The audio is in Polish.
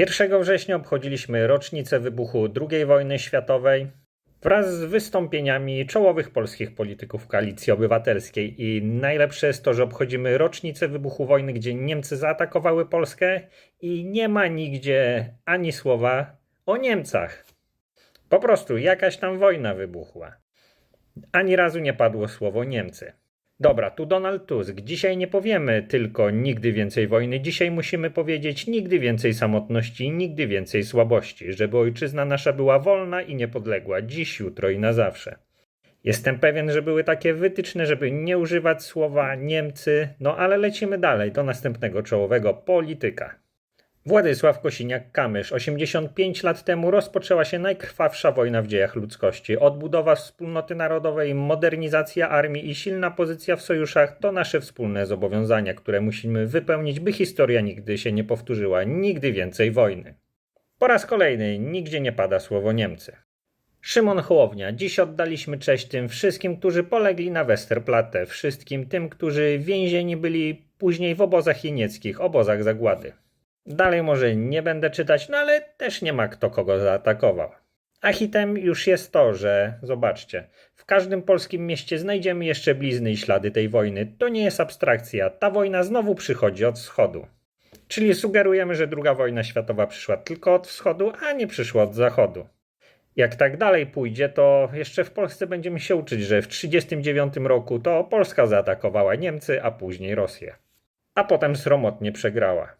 1 września obchodziliśmy rocznicę wybuchu II wojny światowej wraz z wystąpieniami czołowych polskich polityków koalicji obywatelskiej. I najlepsze jest to, że obchodzimy rocznicę wybuchu wojny, gdzie Niemcy zaatakowały Polskę i nie ma nigdzie ani słowa o Niemcach. Po prostu jakaś tam wojna wybuchła. Ani razu nie padło słowo Niemcy. Dobra, tu Donald Tusk. Dzisiaj nie powiemy tylko nigdy więcej wojny. Dzisiaj musimy powiedzieć nigdy więcej samotności nigdy więcej słabości, żeby ojczyzna nasza była wolna i niepodległa dziś, jutro i na zawsze. Jestem pewien, że były takie wytyczne, żeby nie używać słowa Niemcy, no ale lecimy dalej do następnego czołowego polityka. Władysław Kosiniak-Kamysz. 85 lat temu rozpoczęła się najkrwawsza wojna w dziejach ludzkości. Odbudowa wspólnoty narodowej, modernizacja armii i silna pozycja w sojuszach to nasze wspólne zobowiązania, które musimy wypełnić, by historia nigdy się nie powtórzyła. Nigdy więcej wojny. Po raz kolejny nigdzie nie pada słowo Niemcy. Szymon Hołownia. Dziś oddaliśmy cześć tym wszystkim, którzy polegli na Westerplatte, wszystkim tym, którzy więzieni byli później w obozach jenieckich, obozach zagłady. Dalej może nie będę czytać, no ale też nie ma kto kogo zaatakował. A hitem już jest to, że zobaczcie, w każdym polskim mieście znajdziemy jeszcze blizny i ślady tej wojny. To nie jest abstrakcja, ta wojna znowu przychodzi od wschodu. Czyli sugerujemy, że II wojna światowa przyszła tylko od wschodu, a nie przyszła od zachodu. Jak tak dalej pójdzie, to jeszcze w Polsce będziemy się uczyć, że w 1939 roku to Polska zaatakowała Niemcy, a później Rosję. A potem sromotnie przegrała.